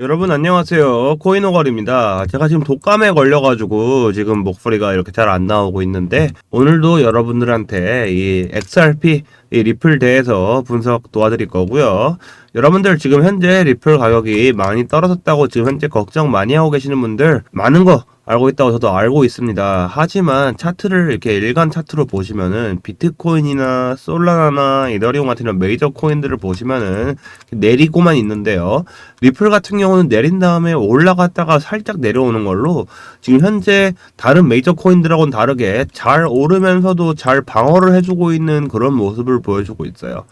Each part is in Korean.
여러분 안녕하세요. 코인오걸입니다. 제가 지금 독감에 걸려가지고 지금 목소리가 이렇게 잘 안 나오고 있는데 오늘도 여러분들한테 이 XRP 이 리플 대해서 분석 도와드릴 거고요. 여러분들 지금 현재 리플 가격이 많이 떨어졌다고 지금 현재 걱정 많이 하고 계시는 분들 많은 거 알고 있다고 저도 알고 있습니다. 하지만 차트를 이렇게 일간 차트로 보시면은 비트코인이나 솔라나나 이더리움 같은 이런 메이저 코인들을 보시면은 내리고만 있는데요. 리플 같은 경우는 내린 다음에 올라갔다가 살짝 내려오는 걸로 지금 현재 다른 메이저 코인들하고는 다르게 잘 오르면서도 잘 방어를 해주고 있는 그런 모습을 보여주고 있어요.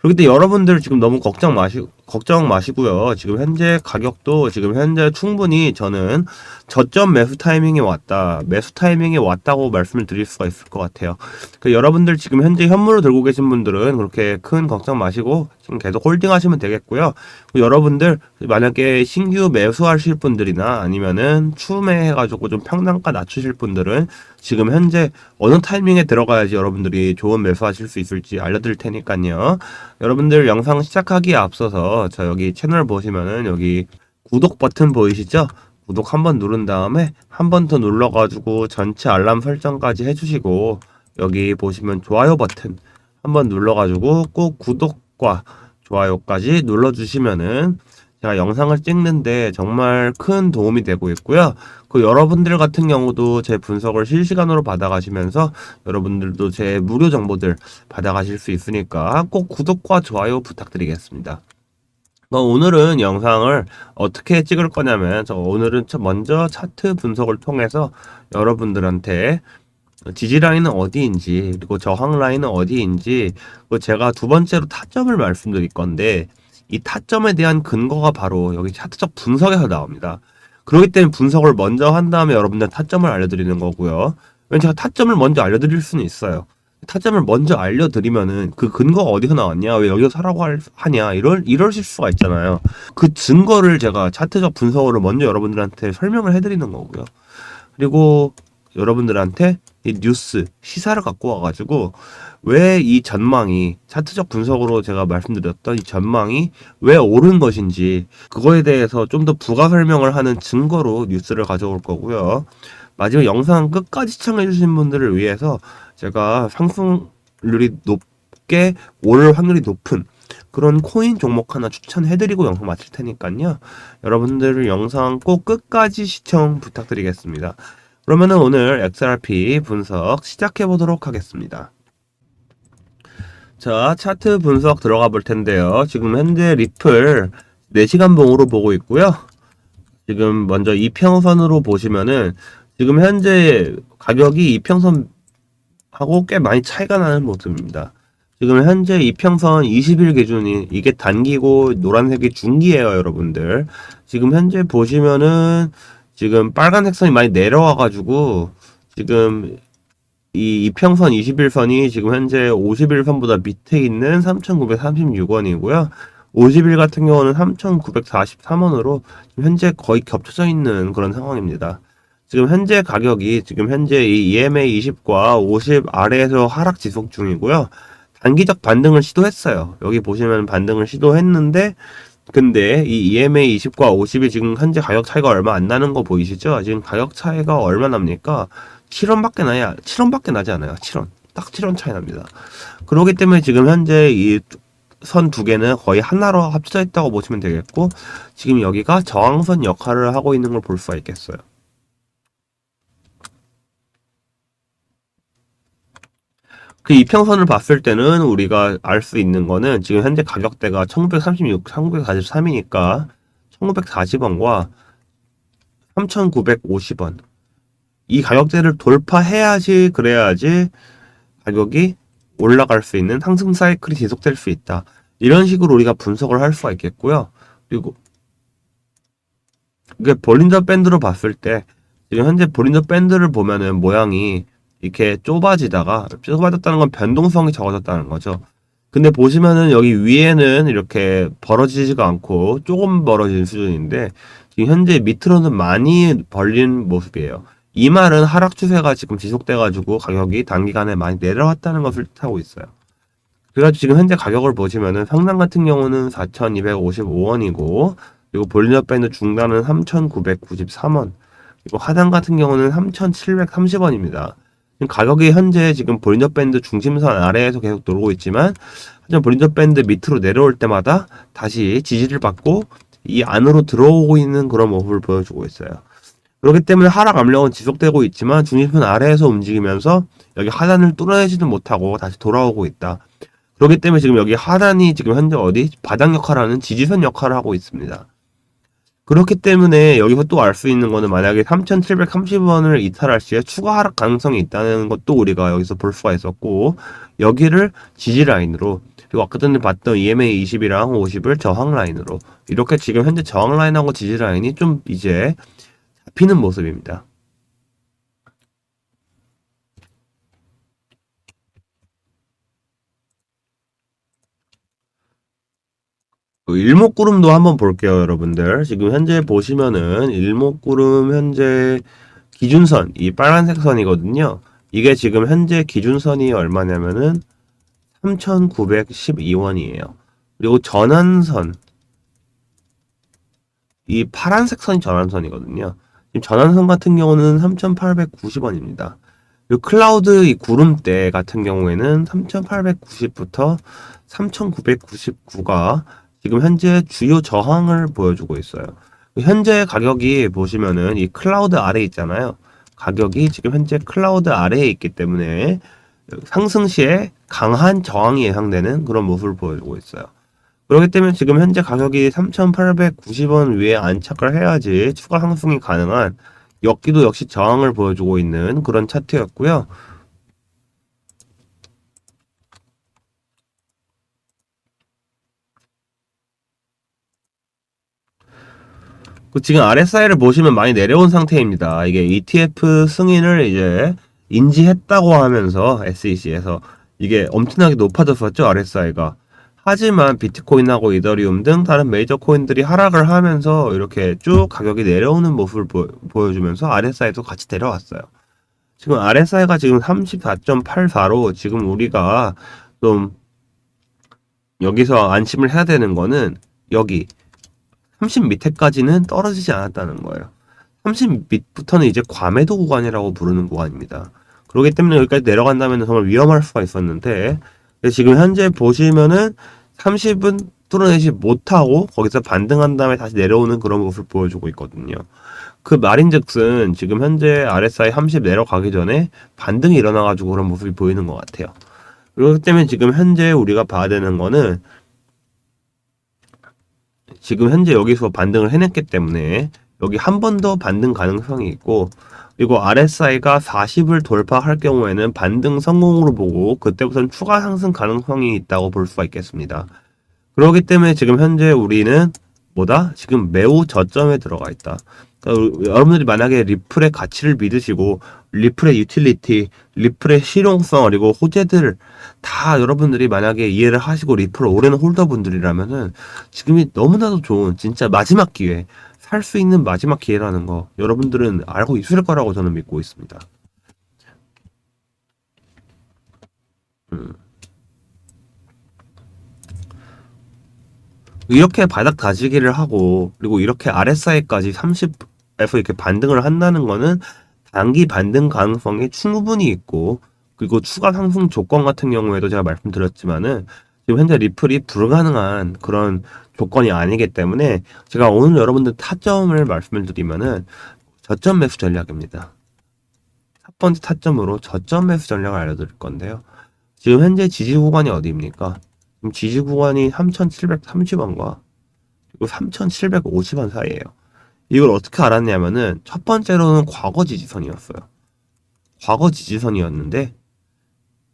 그렇기 때문에 여러분들 지금 너무 걱정 마시 걱정 마시고요. 지금 현재 가격도 지금 현재 충분히 저는 저점 매수 타이밍이 왔다. 매수 타이밍이 왔다고 말씀을 드릴 수가 있을 것 같아요. 그 여러분들 지금 현재 현물을 들고 계신 분들은 그렇게 큰 걱정 마시고 지금 계속 홀딩 하시면 되겠고요. 그 여러분들 만약에 신규 매수하실 분들이나 아니면은 추매 해가지고 좀 평단가 낮추실 분들은 지금 현재 어느 타이밍에 들어가야지 여러분들이 좋은 매수하실 수 있을지 알려드릴 테니까요. 여러분들 영상 시작하기에 앞서서 저 여기 채널 보시면은 여기 구독 버튼 보이시죠? 구독 한 번 누른 다음에 한 번 더 눌러가지고 전체 알람 설정까지 해주시고 여기 보시면 좋아요 버튼 한 번 눌러가지고 꼭 구독과 좋아요까지 눌러주시면은 제가 영상을 찍는데 정말 큰 도움이 되고 있고요. 그 여러분들 같은 경우도 제 분석을 실시간으로 받아가시면서 여러분들도 제 무료 정보들 받아가실 수 있으니까 꼭 구독과 좋아요 부탁드리겠습니다. 어, 오늘은 영상을 어떻게 찍을 거냐면 저 오늘은 첫 먼저 차트 분석을 통해서 여러분들한테 지지 라인은 어디인지 그리고 저항 라인은 어디인지 그리고 제가 두 번째로 타점을 말씀드릴 건데 이 타점에 대한 근거가 바로 여기 차트적 분석에서 나옵니다. 그렇기 때문에 분석을 먼저 한 다음에 여러분들 타점을 알려드리는 거고요. 왜냐면 제가 타점을 먼저 알려드릴 수는 있어요. 타점을 먼저 알려드리면은 그 근거가 어디서 나왔냐, 왜 여기서 사라고 할- 하냐, 이럴, 이러실 수가 있잖아요. 그 증거를 제가 차트적 분석으로 먼저 여러분들한테 설명을 해드리는 거고요. 그리고 여러분들한테 이 뉴스, 시사를 갖고 와가지고 왜 이 전망이 차트적 분석으로 제가 말씀드렸던 이 전망이 왜 옳은 것인지 그거에 대해서 좀 더 부가 설명을 하는 증거로 뉴스를 가져올 거고요. 마지막 영상 끝까지 시청해주신 분들을 위해서 제가 상승률이 높게 오를 확률이 높은 그런 코인 종목 하나 추천해드리고 영상 마칠 테니까요. 여러분들 영상 꼭 끝까지 시청 부탁드리겠습니다. 그러면은 오늘 XRP 분석 시작해 보도록 하겠습니다. 자, 차트 분석 들어가 볼 텐데요. 지금 현재 리플 4시간 봉으로 보고 있고요. 지금 먼저 이평선으로 보시면은 지금 현재 가격이 이평선 하고 꽤 많이 차이가 나는 모습입니다. 지금 현재 이평선 20일 기준이 이게 단기고 노란색이 중기예요, 여러분들. 지금 현재 보시면은 지금 빨간색 선이 많이 내려와 가지고 지금 이 이평선 21선이 지금 현재 51선보다 밑에 있는 3,936원이고요. 50일 같은 경우는 3,943원으로 현재 거의 겹쳐져 있는 그런 상황입니다. 지금 현재 가격이 지금 현재 이 EMA 20과 50 아래에서 하락 지속 중이고요. 단기적 반등을 시도했어요. 여기 보시면 반등을 시도했는데 근데 이 EMA 20과 50이 지금 현재 가격 차이가 얼마 안 나는 거 보이시죠? 지금 가격 차이가 얼마 납니까? 7원밖에 나야 7원밖에 나지 않아요. 7원. 딱 7원 차이 납니다. 그렇기 때문에 지금 현재 이 선 두 개는 거의 하나로 합쳐져 있다고 보시면 되겠고 지금 여기가 저항선 역할을 하고 있는 걸 볼 수가 있겠어요. 그 이평선을 봤을 때는 우리가 알 수 있는 거는 지금 현재 가격대가 1936, 1943이니까 1940원과 3950원. 이 가격대를 돌파해야지 그래야지 가격이 올라갈 수 있는 상승 사이클이 지속될 수 있다. 이런 식으로 우리가 분석을 할 수가 있겠고요. 그리고 이게 볼린저 밴드로 봤을 때 지금 현재 볼린저 밴드를 보면은 모양이 이렇게 좁아지다가 좁아졌다는 건 변동성이 적어졌다는 거죠. 근데 보시면은 여기 위에는 이렇게 벌어지지가 않고 조금 벌어진 수준인데 지금 현재 밑으로는 많이 벌린 모습이에요. 이 말은 하락 추세가 지금 지속돼가지고 가격이 단기간에 많이 내려왔다는 것을 뜻하고 있어요. 그래가지고 지금 현재 가격을 보시면은 상단 같은 경우는 4,255원이고 그리고 볼리너 밴드 중단은 3,993원. 그리고 하단 같은 경우는 3,730원입니다. 가격이 현재 지금 볼리너 밴드 중심선 아래에서 계속 돌고 있지만 하지만 볼리너 밴드 밑으로 내려올 때마다 다시 지지를 받고 이 안으로 들어오고 있는 그런 모습을 보여주고 있어요. 그렇기 때문에 하락 압력은 지속되고 있지만 중심선 아래에서 움직이면서 여기 하단을 뚫어내지는 못하고 다시 돌아오고 있다. 그렇기 때문에 지금 여기 하단이 지금 현재 어디 바닥 역할을 하는 지지선 역할을 하고 있습니다. 그렇기 때문에 여기서 또 알 수 있는 거는 만약에 3,730원을 이탈할 시에 추가 하락 가능성이 있다는 것도 우리가 여기서 볼 수가 있었고 여기를 지지 라인으로 그리고 아까 전에 봤던 EMA 20이랑 50을 저항 라인으로 이렇게 지금 현재 저항 라인하고 지지 라인이 좀 이제 잡히는 모습입니다. 일목구름도 한번 볼게요, 여러분들. 지금 현재 보시면은 일목구름 현재 기준선, 이 빨간색 선이거든요. 이게 지금 현재 기준선이 얼마냐면은 3,912원이에요. 그리고 전환선, 이 파란색 선이 전환선이거든요. 지금 전환선 같은 경우는 3,890원입니다. 그리고 클라우드 이 구름대 같은 경우에는 3,890부터 3,999가 지금 현재 주요 저항을 보여주고 있어요. 현재 가격이 보시면은 이 클라우드 아래 있잖아요. 가격이 지금 현재 클라우드 아래에 있기 때문에 상승 시에 강한 저항이 예상되는 그런 모습을 보여주고 있어요. 그렇기 때문에 지금 현재 가격이 3,890원 위에 안착을 해야지 추가 상승이 가능한 여기도 역시 저항을 보여주고 있는 그런 차트였고요. 지금 RSI를 보시면 많이 내려온 상태입니다. 이게 ETF 승인을 이제 인지했다고 하면서 SEC에서 이게 엄청나게 높아졌었죠, RSI가. 하지만 비트코인하고 이더리움 등 다른 메이저 코인들이 하락을 하면서 이렇게 쭉 가격이 내려오는 모습을 보, 여주면서 RSI도 같이 내려왔어요. 지금 RSI가 지금 34.84로 지금 우리가 좀 여기서 안심을 해야 되는 거는 여기 30 밑에까지는 떨어지지 않았다는 거예요. 30 밑부터는 이제 과매도 구간이라고 부르는 구간입니다. 그렇기 때문에 여기까지 내려간다면 정말 위험할 수가 있었는데 지금 현재 보시면은 30은 뚫어내지 못하고 거기서 반등한 다음에 다시 내려오는 그런 모습을 보여주고 있거든요. 그 말인즉슨 지금 현재 RSI 30 내려가기 전에 반등이 일어나가지고 그런 모습이 보이는 것 같아요. 그렇기 때문에 지금 현재 우리가 봐야 되는 거는 지금 현재 여기서 반등을 해냈기 때문에 여기 한 번 더 반등 가능성이 있고 그리고 RSI가 40을 돌파할 경우에는 반등 성공으로 보고 그때부터는 추가 상승 가능성이 있다고 볼 수가 있겠습니다. 그렇기 때문에 지금 현재 우리는 뭐다? 지금 매우 저점에 들어가 있다. 그러니까 여러분들이 만약에 리플의 가치를 믿으시고 리플의 유틸리티, 리플의 실용성 그리고 호재들 다 여러분들이 만약에 이해를 하시고 리플을 오래는 홀더분들이라면은 지금이 너무나도 좋은 진짜 마지막 기회 살 수 있는 마지막 기회라는 거 여러분들은 알고 있을 거라고 저는 믿고 있습니다. 음. 이렇게 바닥 다지기를 하고 그리고 이렇게 RSI까지 30에서 이렇게 반등을 한다는 거는 단기 반등 가능성이 충분히 있고 그리고 추가 상승 조건 같은 경우에도 제가 말씀드렸지만은 지금 현재 리플이 불가능한 그런 조건이 아니기 때문에 제가 오늘 여러분들 타점을 말씀을 드리면은 저점 매수 전략입니다. 첫 번째 타점으로 저점 매수 전략을 알려드릴 건데요. 지금 현재 지지 구간이 어디입니까? 지금 지지 구간이 3,730원과 그리고 3,750원 사이에요. 이걸 어떻게 알았냐면은 첫 번째로는 과거 지지선이었어요. 과거 지지선이었는데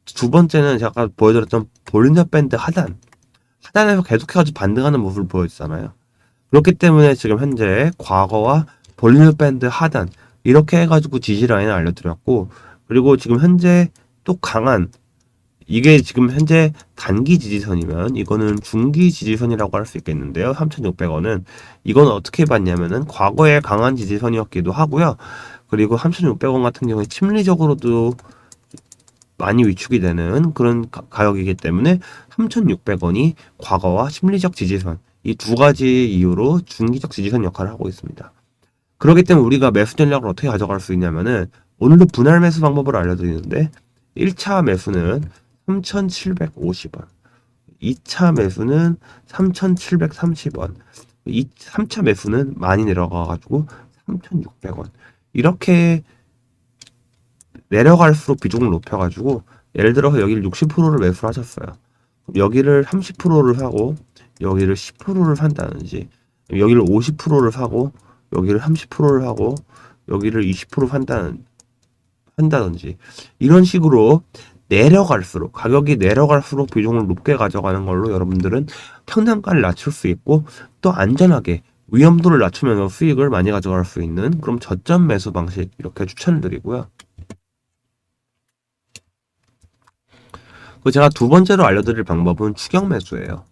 두 번째는 제가 보여드렸던 볼린저 밴드 하단 하단에서 계속해가지고 반등하는 모습을 보여주잖아요. 그렇기 때문에 지금 현재 과거와 볼린저 밴드 하단 이렇게 해가지고 지지 라인을 알려드렸고 그리고 지금 현재 또 강한 이게 지금 현재 단기 지지선이면 이거는 중기 지지선이라고 할 수 있겠는데요. 3,600원은 이건 어떻게 봤냐면은 과거에 강한 지지선이었기도 하고요. 그리고 3,600원 같은 경우에 심리적으로도 많이 위축이 되는 그런 가, 격이기 때문에 3,600원이 과거와 심리적 지지선 이 두 가지 이유로 중기적 지지선 역할을 하고 있습니다. 그렇기 때문에 우리가 매수 전략을 어떻게 가져갈 수 있냐면은 오늘도 분할 매수 방법을 알려드리는데 1차 매수는 3,750원, 2차 매수는 3,730원, 이 3차 매수는 많이 내려가가지고 3,600원. 이렇게 내려갈수록 비중을 높여가지고 예를 들어서 여기를 60%를 매수를 하셨어요. 여기를 30%를 사고 여기를 10%를 산다든지 여기를 50%를 사고 여기를 30%를 하고 여기를 20% 산다는 한다든지 이런 식으로 내려갈수록 가격이 내려갈수록 비중을 높게 가져가는 걸로 여러분들은 평단가를 낮출 수 있고 또 안전하게 위험도를 낮추면서 수익을 많이 가져갈 수 있는 그럼 저점 매수 방식 이렇게 추천을 드리고요. 그 제가 두 번째로 알려드릴 방법은 추격 매수예요.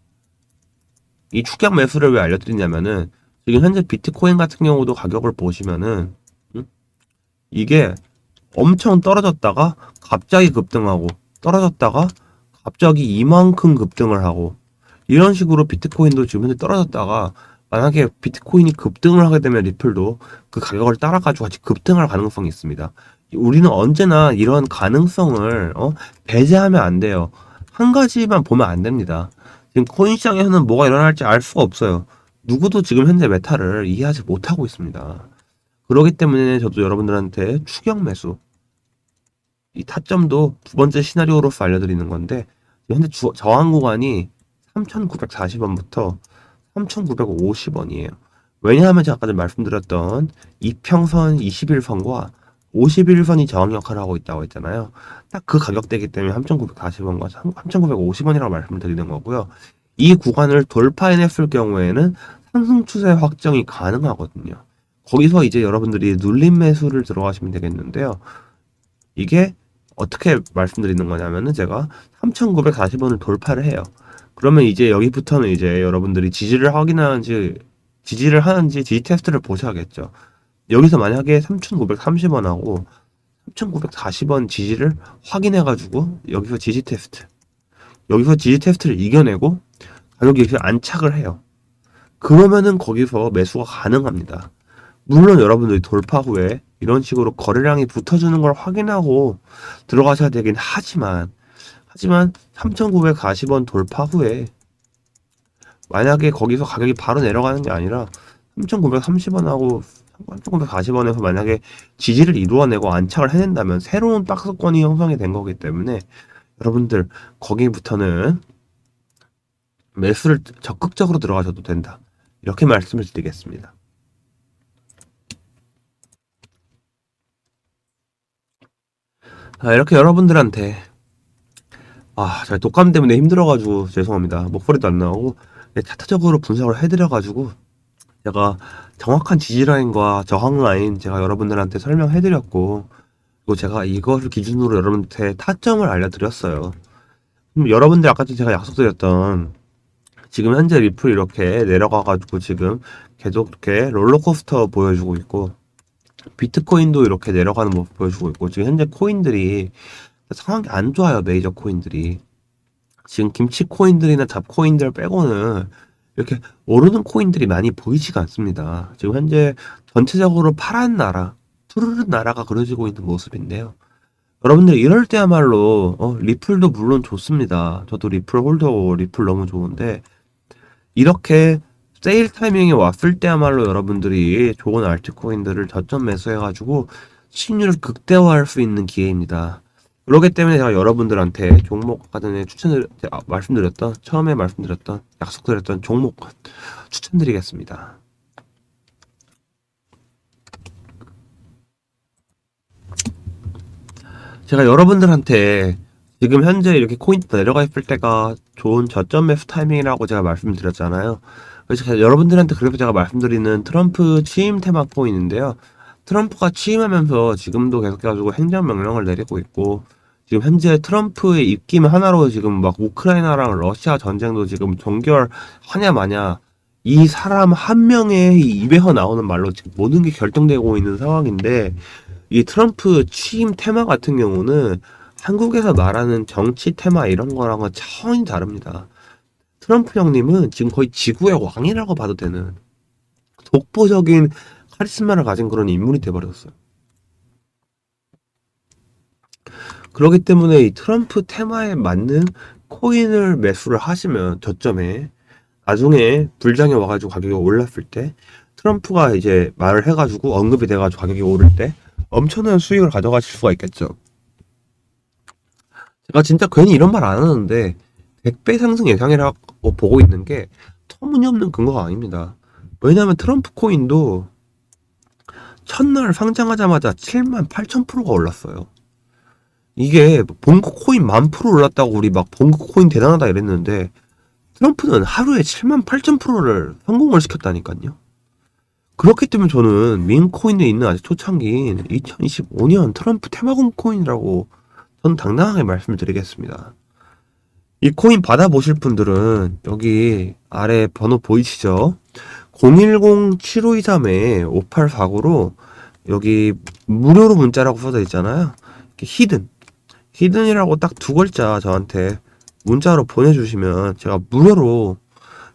이 추격 매수를 왜 알려드리냐면은 지금 현재 비트코인 같은 경우도 가격을 보시면은 음? 이게 엄청 떨어졌다가 갑자기 급등하고 떨어졌다가 갑자기 이만큼 급등을 하고 이런 식으로 비트코인도 지금 현재 떨어졌다가 만약에 비트코인이 급등을 하게 되면 리플도 그 가격을 따라가지고 같이 급등할 가능성이 있습니다. 우리는 언제나 이런 가능성을 어? 배제하면 안 돼요. 한 가지만 보면 안 됩니다. 지금 코인 시장에서는 뭐가 일어날지 알 수가 없어요. 누구도 지금 현재 메타를 이해하지 못하고 있습니다. 그렇기 때문에 저도 여러분들한테 추격 매수 이 타점도 두 번째 시나리오로서 알려드리는 건데 현재 주, 저항 구간이 3,940원부터 3,950원이에요. 왜냐하면 제가 아까 전 말씀드렸던 이평선 21선과 51선이 저항 역할을 하고 있다고 했잖아요. 딱 그 가격대이기 때문에 3,940원과 3,950원이라고 말씀을 드리는 거고요. 이 구간을 돌파해냈을 경우에는 상승 추세 확정이 가능하거든요. 거기서 이제 여러분들이 눌림 매수를 들어가시면 되겠는데요. 이게 어떻게 말씀드리는 거냐면은 제가 3,940원을 돌파를 해요. 그러면 이제 여기부터는 이제 여러분들이 지지를 확인하는지 지지를 하는지 지지 테스트를 보셔야겠죠. 여기서 만약에 3,930원하고 3,940원 지지를 확인해가지고 여기서 지지 테스트 여기서 지지 테스트를 이겨내고 가격이 안착을 해요. 그러면은 거기서 매수가 가능합니다. 물론 여러분들이 돌파 후에 이런 식으로 거래량이 붙어주는 걸 확인하고 들어가셔야 되긴 하지만 하지만 3,940원 돌파 후에 만약에 거기서 가격이 바로 내려가는 게 아니라 3,930원하고 3,940원에서 만약에 지지를 이루어내고 안착을 해낸다면 새로운 박스권이 형성이 된 거기 때문에 여러분들 거기부터는 매수를 적극적으로 들어가셔도 된다. 이렇게 말씀을 드리겠습니다. 아, 이렇게 여러분들한테 아, 제가 독감 때문에 힘들어가지고 죄송합니다. 목소리도 안 나오고 네, 차트적으로 분석을 해드려가지고 제가 정확한 지지 라인과 저항 라인 제가 여러분들한테 설명해드렸고 그리고 제가 이것을 기준으로 여러분한테 타점을 알려드렸어요. 그럼 여러분들 아까 제가 약속드렸던 지금 현재 리플 이렇게 내려가가지고 지금 계속 이렇게 롤러코스터 보여주고 있고 비트코인도 이렇게 내려가는 모습 보여주고 있고 지금 현재 코인들이 상황이 안 좋아요 메이저 코인들이 지금 김치 코인들이나 잡 코인들 빼고는 이렇게 오르는 코인들이 많이 보이지가 않습니다. 지금 현재 전체적으로 파란 나라, 푸르른 나라가 그려지고 있는 모습인데요. 여러분들 이럴 때야말로 어, 리플도 물론 좋습니다. 저도 리플 홀더 리플 너무 좋은데 이렇게 세일 타이밍이 왔을 때야말로 여러분들이 좋은 알트코인들을 저점 매수해가지고 수익률을 극대화할 수 있는 기회입니다. 그렇기 때문에 제가 여러분들한테 종목 전에 추천을 아, 말씀드렸던 처음에 말씀드렸던 약속드렸던 종목 추천드리겠습니다. 제가 여러분들한테 지금 현재 이렇게 코인 내려가 있을 때가 좋은 저점 매수 타이밍이라고 제가 말씀드렸잖아요. 그래서 여러분들한테 그래서 제가 말씀드리는 트럼프 취임 테마 코인인데요. 트럼프가 취임하면서 지금도 계속해가지고 행정명령을 내리고 있고 지금 현재 트럼프의 입김 하나로 지금 막 우크라이나랑 러시아 전쟁도 지금 종결하냐 마냐 이 사람 한 명의 입에서 나오는 말로 지금 모든 게 결정되고 있는 상황인데 이 트럼프 취임 테마 같은 경우는 한국에서 말하는 정치 테마 이런 거랑은 차원이 다릅니다. 트럼프 형님은 지금 거의 지구의 왕이라고 봐도 되는 독보적인 카리스마를 가진 그런 인물이 돼버렸어요. 그렇기 때문에 이 트럼프 테마에 맞는 코인을 매수를 하시면 저점에 나중에 불장이 와가지고 가격이 올랐을 때 트럼프가 이제 말을 해가지고 언급이 돼가지고 가격이 오를 때 엄청난 수익을 가져가실 수가 있겠죠. 제가 진짜 괜히 이런 말 안 하는데 100배 상승 예상이라고 보고 있는 게 터무니없는 근거가 아닙니다. 왜냐하면 트럼프 코인도 첫날 상장하자마자 7만 8천 프로가 올랐어요. 이게 본국 코인 만 프로 올랐다고 우리 막 본국 코인 대단하다 이랬는데 트럼프는 하루에 7만 8천 프로를 성공을 시켰다니까요. 그렇기 때문에 저는 민 코인에 있는 아직 초창기인 2025년 트럼프 테마공 코인이라고 저는 당당하게 말씀드리겠습니다. 이 코인 받아보실 분들은 여기 아래 번호 보이시죠? 010-7523-5849로 여기 무료로 문자라고 써져 있잖아요. 히든. 히든이라고 딱 두 글자 저한테 문자로 보내주시면 제가 무료로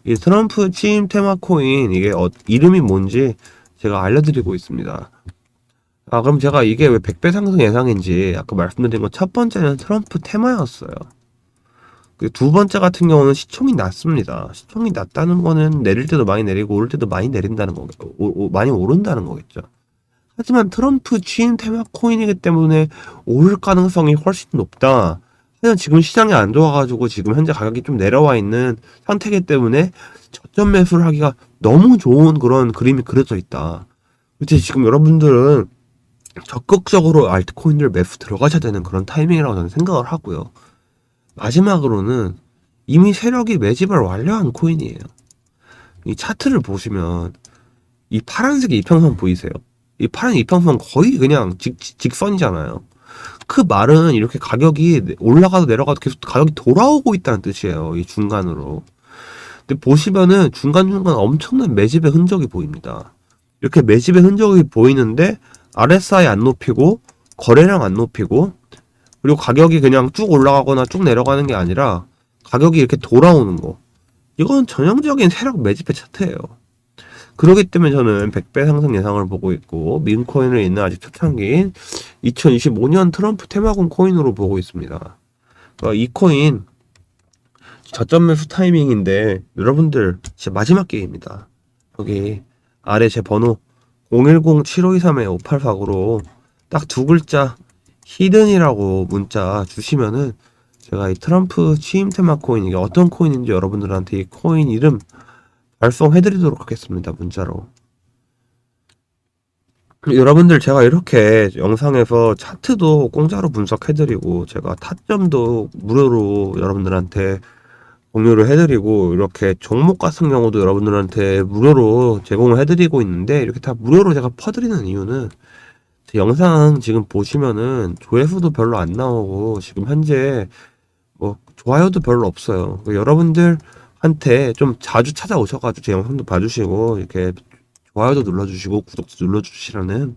이 트럼프 취임 테마 코인 이게 어, 이름이 뭔지 제가 알려드리고 있습니다. 아, 그럼 제가 이게 왜 100배 상승 예상인지 아까 말씀드린 건 첫 번째는 트럼프 테마였어요. 그두 번째 같은 경우는 시총이 낮습니다. 시총이 낮다는 거는 내릴 때도 많이 내리고 오를 때도 많이 내린다는 거, 오, 오, 많이 오른다는 거겠죠. 하지만 트럼프 취임 테마 코인이기 때문에 오를 가능성이 훨씬 높다. 하지만 지금 시장이 안 좋아가지고 지금 현재 가격이 좀 내려와 있는 상태이기 때문에 저점 매수를 하기가 너무 좋은 그런 그림이 그려져 있다. 그치 지금 여러분들은 적극적으로 알트코인들 매수 들어가셔야 되는 그런 타이밍이라고 저는 생각을 하고요. 마지막으로는 이미 세력이 매집을 완료한 코인이에요. 이 차트를 보시면 이 파란색 이평선 보이세요? 이 파란 이평선 거의 그냥 직, 직선이잖아요. 그 말은 이렇게 가격이 올라가도 내려가도 계속 가격이 돌아오고 있다는 뜻이에요. 이 중간으로. 근데 보시면은 중간중간 엄청난 매집의 흔적이 보입니다. 이렇게 매집의 흔적이 보이는데 RSI 안 높이고 거래량 안 높이고 그리고 가격이 그냥 쭉 올라가거나 쭉 내려가는 게 아니라 가격이 이렇게 돌아오는 거. 이건 전형적인 세력 매집의 차트예요. 그렇기 때문에 저는 100배 상승 예상을 보고 있고 민코인을 있는 아직 초창기인 2025년 트럼프 테마군 코인으로 보고 있습니다. 그러니까 이 코인 저점 매수 타이밍인데 여러분들 제 마지막 기회입니다. 여기 아래 제 번호 010-7523-5849로 딱 두 글자 히든이라고 문자 주시면은 제가 이 트럼프 취임 테마 코인 이게 어떤 코인인지 여러분들한테 이 코인 이름 발송해드리도록 하겠습니다. 문자로. 여러분들 제가 이렇게 영상에서 차트도 공짜로 분석해드리고 제가 타점도 무료로 여러분들한테 공유를 해드리고 이렇게 종목 같은 경우도 여러분들한테 무료로 제공을 해드리고 있는데 이렇게 다 무료로 제가 퍼드리는 이유는 제 영상 지금 보시면은 조회수도 별로 안 나오고 지금 현재 뭐 좋아요도 별로 없어요. 여러분들 한테 좀 자주 찾아오셔가지고 제 영상도 봐주시고 이렇게 좋아요도 눌러주시고 구독도 눌러주시라는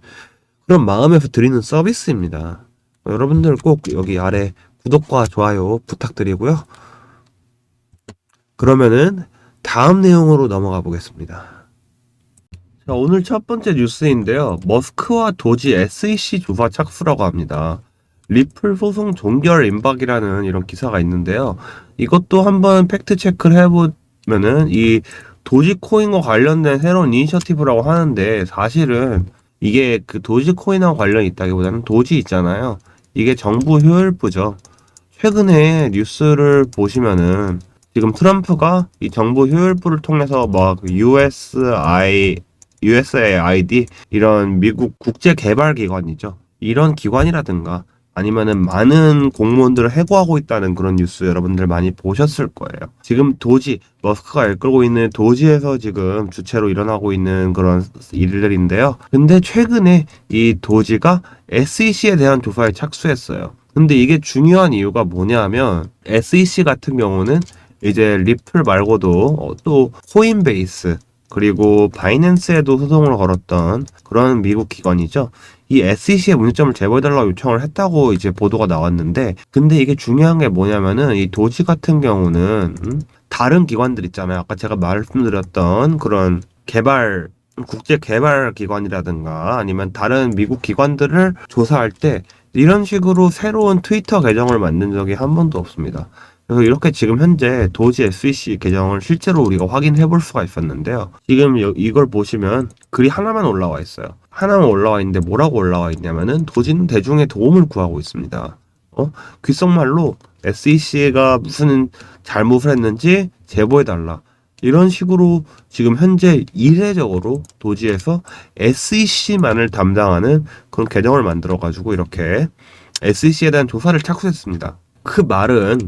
그런 마음에서 드리는 서비스입니다. 여러분들 꼭 여기 아래 구독과 좋아요 부탁드리고요. 그러면은 다음 내용으로 넘어가 보겠습니다. 자, 오늘 첫 번째 뉴스인데요. 머스크와 도지 SEC 조사 착수라고 합니다. 리플 소송 종결 임박이라는 이런 기사가 있는데요. 이것도 한번 팩트 체크를 해보면은 이 도지코인과 관련된 새로운 이니셔티브라고 하는데 사실은 이게 그 도지코인하고 관련이 있다기보다는 도지 있잖아요. 이게 정부 효율부죠. 최근에 뉴스를 보시면은 지금 트럼프가 이 정부 효율부를 통해서 뭐 USI, USAID 이런 미국 국제 개발 기관이죠. 이런 기관이라든가 아니면은 많은 공무원들을 해고하고 있다는 그런 뉴스 여러분들 많이 보셨을 거예요. 지금 도지, 머스크가 이끌고 있는 도지에서 지금 주체로 일어나고 있는 그런 일들인데요. 근데 최근에 이 도지가 SEC에 대한 조사에 착수했어요. 근데 이게 중요한 이유가 뭐냐면 SEC 같은 경우는 이제 리플 말고도 어, 또 코인베이스 그리고 바이낸스에도 소송을 걸었던 그런 미국 기관이죠. 이 SEC의 문제점을 제보해달라고 요청을 했다고 이제 보도가 나왔는데, 근데 이게 중요한 게 뭐냐면은 이 도지 같은 경우는 음? 다른 기관들 있잖아요. 아까 제가 말씀드렸던 그런 개발 국제 개발 기관이라든가 아니면 다른 미국 기관들을 조사할 때 이런 식으로 새로운 트위터 계정을 만든 적이 한 번도 없습니다. 그래서 이렇게 지금 현재 도지 SEC 계정을 실제로 우리가 확인해 볼 수가 있었는데요. 지금 여- 이걸 보시면 글이 하나만 올라와 있어요. 하나만 올라와 있는데 뭐라고 올라와 있냐면은 도지는 대중의 도움을 구하고 있습니다. 어? 귓속말로 SEC가 무슨 잘못을 했는지 제보해달라. 이런 식으로 지금 현재 이례적으로 도지에서 SEC만을 담당하는 그런 계정을 만들어가지고 이렇게 SEC에 대한 조사를 착수했습니다. 그 말은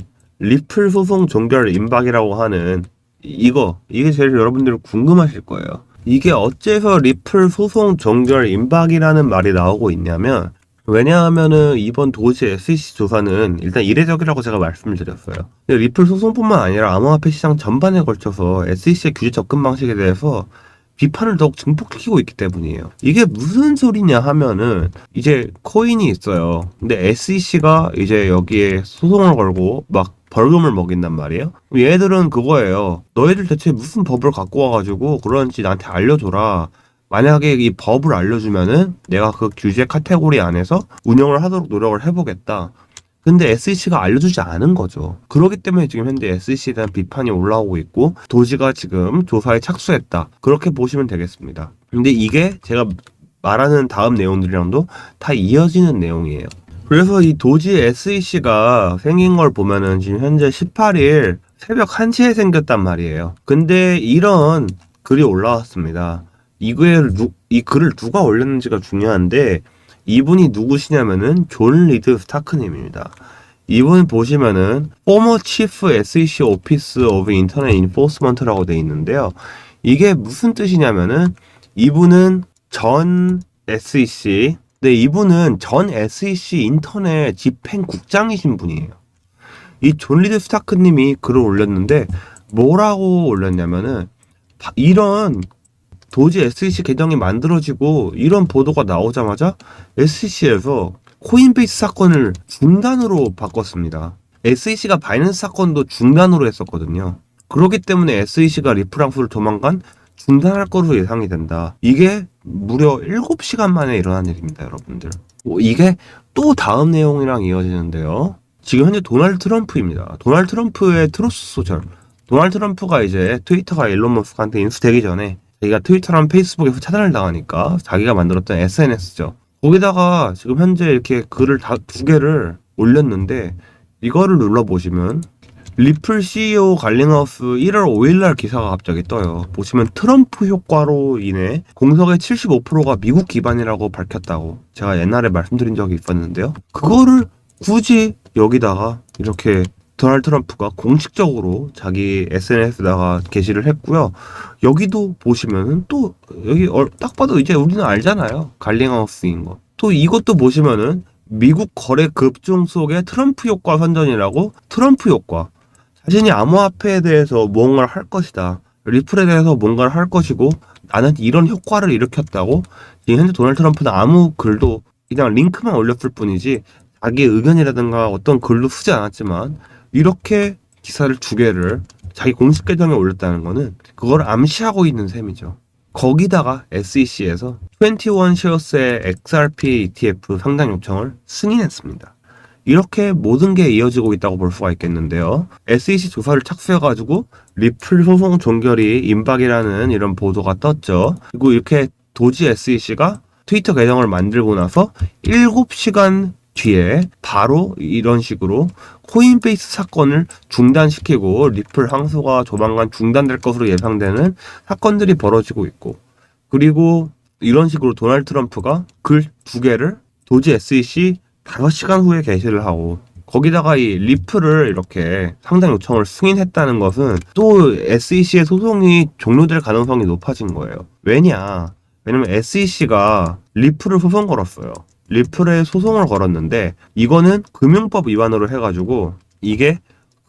리플 소송 종결 임박이라고 하는 이거 이게 제일 여러분들 궁금하실 거예요. 이게 어째서 리플 소송 종결 임박이라는 말이 나오고 있냐면 왜냐하면은 이번 도지 SEC 조사는 일단 이례적이라고 제가 말씀을 드렸어요. 리플 소송뿐만 아니라 암호화폐 시장 전반에 걸쳐서 SEC의 규제 접근 방식에 대해서 비판을 더욱 증폭시키고 있기 때문이에요. 이게 무슨 소리냐 하면은 이제 코인이 있어요. 근데 SEC가 이제 여기에 소송을 걸고 막 벌금을 먹인단 말이에요. 얘들은 그거예요. 너희들 대체 무슨 법을 갖고 와가지고 그런지 나한테 알려줘라. 만약에 이 법을 알려주면은 내가 그 규제 카테고리 안에서 운영을 하도록 노력을 해보겠다. 근데 SEC가 알려주지 않은 거죠. 그렇기 때문에 지금 현재 SEC에 대한 비판이 올라오고 있고 도지가 지금 조사에 착수했다. 그렇게 보시면 되겠습니다. 근데 이게 제가 말하는 다음 내용들이랑도 다 이어지는 내용이에요. 그래서 이 도지 SEC가 생긴 걸 보면은 지금 현재 18일 새벽 1시에 생겼단 말이에요. 근데 이런 글이 올라왔습니다. 이거를 누, 이 글을 누가 올렸는지가 중요한데 이분이 누구시냐면은 존 리드 스타크님입니다. 이분 보시면은 former chief SEC office of internet enforcement라고 돼 있는데요. 이게 무슨 뜻이냐면은 이분은 전 SEC 네, 이분은 전 SEC 인터넷 집행국장이신 분이에요. 이 존 리드 스타크님이 글을 올렸는데 뭐라고 올렸냐면은 바- 이런 도지 SEC 계정이 만들어지고 이런 보도가 나오자마자 SEC에서 코인베이스 사건을 중단으로 바꿨습니다. SEC가 바이낸스 사건도 중단으로 했었거든요. 그렇기 때문에 SEC가 리프랑프를 도망간 중단할 것으로 예상이 된다. 이게 무려 7시간 만에 일어난 일입니다, 여러분들. 뭐 이게 또 다음 내용이랑 이어지는데요. 지금 현재 도널드 트럼프입니다. 도널드 트럼프의 트루스 소셜. 도널드 트럼프가 이제 트위터가 일론 머스크한테 인수되기 전에 자기가 트위터랑 페이스북에서 차단을 당하니까 자기가 만들었던 SNS죠. 거기다가 지금 현재 이렇게 글을 다 두 개를 올렸는데 이거를 눌러보시면 리플 CEO 갈링하우스 1월 5일날 기사가 갑자기 떠요. 보시면 트럼프 효과로 인해 공석의 75%가 미국 기반이라고 밝혔다고 제가 옛날에 말씀드린 적이 있었는데요. 그거를 굳이 여기다가 이렇게 도널드 트럼프가 공식적으로 자기 SNS에다가 게시를 했고요. 여기도 보시면은 또 여기 어- 딱 봐도 이제 우리는 알잖아요. 갈링하우스인 거. 또 이것도 보시면은 미국 거래 급증 속의 트럼프 효과 선전이라고 트럼프 효과. 자신이 암호화폐에 대해서 뭔가를 할 것이다. 리플에 대해서 뭔가를 할 것이고 나는 이런 효과를 일으켰다고 지금 현재 도널드 트럼프는 아무 글도 그냥 링크만 올렸을 뿐이지 자기 의견이라든가 어떤 글도 쓰지 않았지만 이렇게 기사를 두 개를 자기 공식 계정에 올렸다는 거는 그걸 암시하고 있는 셈이죠. 거기다가 SEC에서 21 쉐어스의 XRP ETF 상장 요청을 승인했습니다. 이렇게 모든 게 이어지고 있다고 볼 수가 있겠는데요. SEC 조사를 착수해가지고 리플 소송 종결이 임박이라는 이런 보도가 떴죠. 그리고 이렇게 도지 SEC가 트위터 계정을 만들고 나서 7시간 뒤에 바로 이런 식으로 코인베이스 사건을 중단시키고 리플 항소가 조만간 중단될 것으로 예상되는 사건들이 벌어지고 있고 그리고 이런 식으로 도널드 트럼프가 글 두 개를 도지 SEC 5시간 후에 게시를 하고 거기다가 이 리플을 이렇게 상당 요청을 승인했다는 것은 또 SEC의 소송이 종료될 가능성이 높아진 거예요. 왜냐? 왜냐면 SEC가 리플을 소송 걸었어요. 리플에 소송을 걸었는데 이거는 금융법 위반으로 해가지고 이게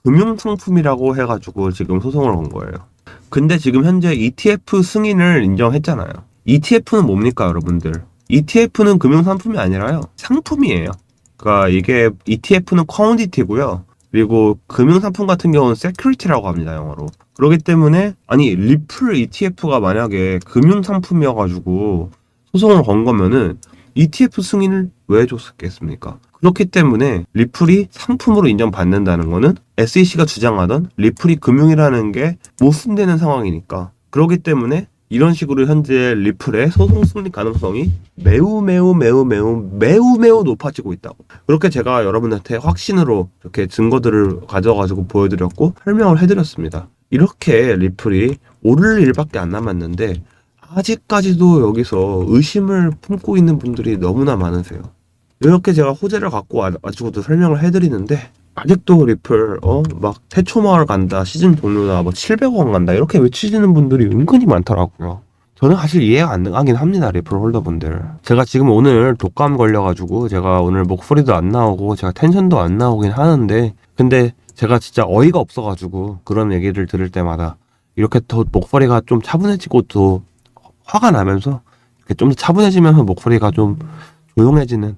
금융상품이라고 해가지고 지금 소송을 건 거예요. 근데 지금 현재 ETF 승인을 인정했잖아요. ETF는 뭡니까, 여러분들? ETF는 금융상품이 아니라요. 상품이에요. 그러니까 이게 ETF는 커뮤니티고요. 그리고 금융상품 같은 경우는 세큐리티라고 합니다, 영어로. 그렇기 때문에, 아니, 리플 ETF가 만약에 금융상품이어가지고 소송을 건 거면은 ETF 승인을 왜 줬겠습니까? 그렇기 때문에 리플이 상품으로 인정받는다는 거는 SEC가 주장하던 리플이 금융이라는 게 모순되는 상황이니까. 그렇기 때문에 이런 식으로 현재 리플의 소송 승리 가능성이 매우 매우 매우 매우 매우 매우 높아지고 있다고. 그렇게 제가 여러분한테 확신으로 이렇게 증거들을 가져가지고 보여드렸고 설명을 해드렸습니다. 이렇게 리플이 오를 일밖에 안 남았는데 아직까지도 여기서 의심을 품고 있는 분들이 너무나 많으세요. 이렇게 제가 호재를 갖고 와- 가지고도 설명을 해드리는데 아직도 리플 어막 태초마을 간다 시즌 종료다 뭐 700원 간다 이렇게 외치시는 분들이 은근히 많더라고요. 저는 사실 이해가 안 가긴 합니다 리플 홀더분들. 제가 지금 오늘 독감 걸려가지고 제가 오늘 목소리도 안 나오고 제가 텐션도 안 나오긴 하는데 근데 제가 진짜 어이가 없어가지고 그런 얘기를 들을 때마다 이렇게 더 목소리가 좀 차분해지고 또 화가 나면서 이렇게 좀 더 차분해지면서 목소리가 좀 조용해지는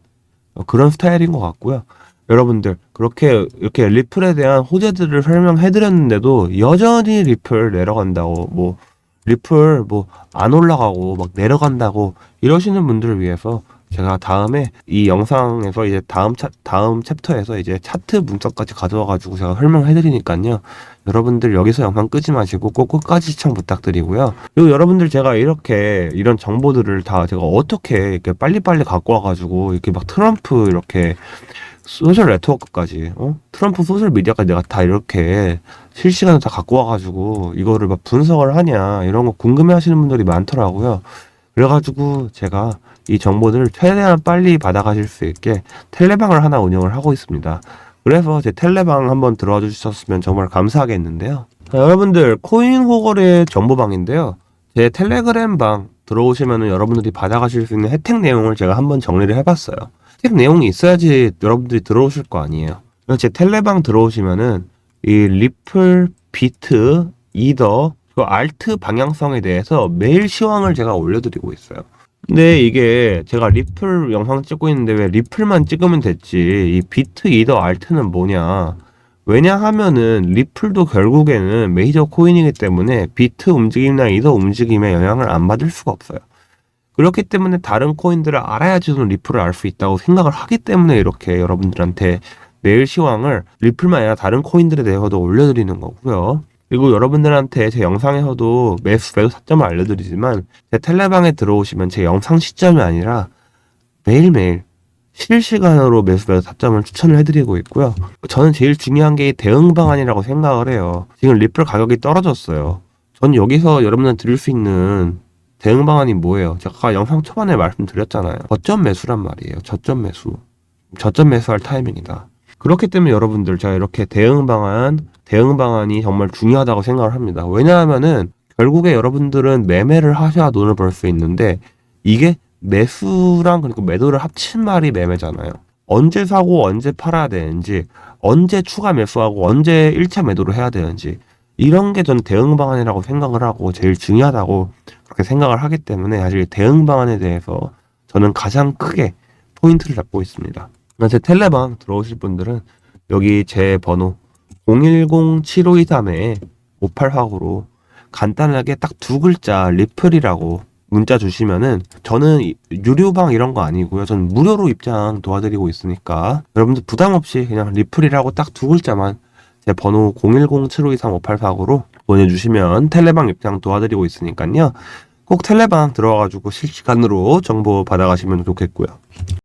어, 그런 스타일인 것 같고요. 여러분들 그렇게 이렇게 리플에 대한 호재들을 설명해 드렸는데도 여전히 리플 내려간다고 뭐 리플 뭐 안 올라가고 막 내려간다고 이러시는 분들을 위해서 제가 다음에 이 영상에서 이제 다음 차, 다음 챕터에서 이제 차트 분석까지 가져와 가지고 제가 설명해 드리니까요. 여러분들 여기서 영상 끄지 마시고 꼭 끝까지 시청 부탁드리고요. 그리고 여러분들 제가 이렇게 이런 정보들을 다 제가 어떻게 이렇게 빨리빨리 갖고 와가지고 이렇게 막 트럼프 이렇게 소셜 네트워크까지 어? 트럼프 소셜 미디어까지 내가 다 이렇게 실시간으로 다 갖고 와가지고 이거를 막 분석을 하냐 이런 거 궁금해하시는 분들이 많더라고요. 그래가지고 제가 이 정보들을 최대한 빨리 받아가실 수 있게 텔레방을 하나 운영을 하고 있습니다. 그래서 제 텔레방 한번 들어와 주셨으면 정말 감사하겠는데요. 자, 여러분들 코인 호거래 정보방인데요. 제 텔레그램 방 들어오시면은 여러분들이 받아가실 수 있는 혜택 내용을 제가 한번 정리를 해봤어요. 혜택 내용이 있어야지 여러분들이 들어오실 거 아니에요. 제 텔레방 들어오시면은 이 리플, 비트, 이더, 그 알트 방향성에 대해서 매일 시황을 제가 올려드리고 있어요. 근데 이게 제가 리플 영상 찍고 있는데 왜 리플만 찍으면 됐지 이 비트, 이더, 알트는 뭐냐 왜냐 하면은 리플도 결국에는 메이저 코인이기 때문에 비트 움직임이나 이더 움직임에 영향을 안 받을 수가 없어요. 그렇기 때문에 다른 코인들을 알아야지 저는 리플을 알 수 있다고 생각을 하기 때문에 이렇게 여러분들한테 매일 시황을 리플만 아니라 다른 코인들에 대해서도 올려드리는 거고요. 그리고 여러분들한테 제 영상에서도 매수 매수 타점을 알려드리지만 제 텔레방에 들어오시면 제 영상 시점이 아니라 매일매일 실시간으로 매수 매수 타점을 추천을 해드리고 있고요. 저는 제일 중요한 게 대응 방안이라고 생각을 해요. 지금 리플 가격이 떨어졌어요. 전 여기서 여러분들 드릴 수 있는 대응 방안이 뭐예요? 제가 영상 초반에 말씀드렸잖아요. 저점 매수란 말이에요. 저점 매수. 저점 매수할 타이밍이다. 그렇기 때문에 여러분들 제가 이렇게 대응 방안, 대응 방안이 정말 중요하다고 생각을 합니다. 왜냐하면은 결국에 여러분들은 매매를 하셔야 돈을 벌 수 있는데 이게 매수랑 그리고 매도를 합친 말이 매매잖아요. 언제 사고 언제 팔아야 되는지, 언제 추가 매수하고 언제 1차 매도를 해야 되는지 이런 게전 대응 방안이라고 생각을 하고 제일 중요하다고 그렇게 생각을 하기 때문에 사실 대응 방안에 대해서 저는 가장 크게 포인트를 잡고 있습니다. 제 텔레방 들어오실 분들은 여기 제 번호 010-7523에 58확으로 간단하게 딱 두 글자 리플이라고 문자 주시면은 저는 이- 유료방 이런 거 아니고요. 저는 무료로 입장 도와드리고 있으니까 여러분들 부담 없이 그냥 리플이라고 딱 두 글자만 제 번호 010-7523-5849로 보내주시면 텔레방 입장 도와드리고 있으니까요. 꼭 텔레방 들어와가지고 실시간으로 정보 받아가시면 좋겠고요.